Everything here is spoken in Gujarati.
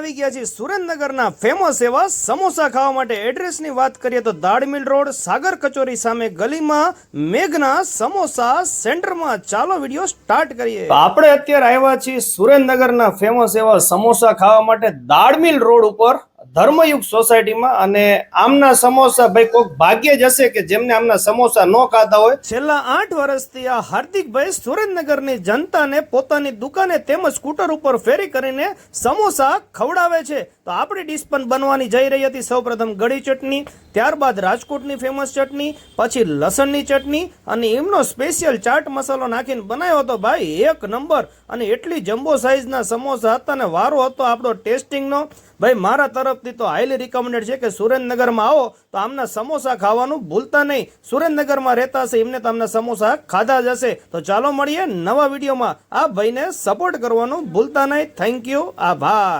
આવી ગયા છીએ સુરેન્દ્રનગરના ફેમસ એવા સમોસા ખાવા માટે એડ્રેસની વાત કરીએ તો દાડમિલ રોડ, સાગર કચોરી સામે ગલીમાં મેઘના સમોસા સેન્ટરમાં. ચાલો વીડિયો સ્ટાર્ટ કરીએ. આપણે અત્યારે આવ્યા છીએ સુરેન્દ્રનગરના ફેમસ એવા સમોસા ખાવા માટે દાડમિલ રોડ ઉપર. ધર્મયુગ સોસાયટીમાં અને આમના સમોસા ભાઈ કોઈક ભાગ્ય જ હશે કે જેમને આમના સમોસા ન ખાતા હોય. છેલ્લા આઠ વર્ષથી આ હાર્દિકભાઈ સુરેન્દ્રનગરની જનતાને પોતાની દુકાને તેમજ સ્કૂટર ઉપર ફેરી કરીને સમોસા ખવડાવે છે. તો આપણી ડીશ પણ બનવાની જઈ રહી હતી. સૌપ્રથમ ગળી ચટણી ત્યારબાદ રાજકોટની ફેમસ ચટણી, પછી લસણની ચટણી અને એમનો સ્પેશિયલ ચાટ મસાલો નાખીને બનાવ્યો હતો. ભાઈ, એક નંબર. અને એટલી જમ્બો સાઇઝના સમોસા હતા અને વારો હતો આપણો ટેસ્ટિંગનો. ભાઈ, મારા તરફથી તો હાઈલી રિકમેન્ડેડ છે કે સુરેન્દ્રનગરમાં આવો તો આમના સમોસા ખાવાનું ભૂલતા નહીં. સુરેન્દ્રનગરમાં રહેતા હશે, એમને તો આમના સમોસા ખાધા જ હશે. તો ચાલો મળીએ નવા વિડીયોમાં. આ ભાઈને સપોર્ટ કરવાનું ભૂલતા નહીં. થેન્ક યુ આભાર.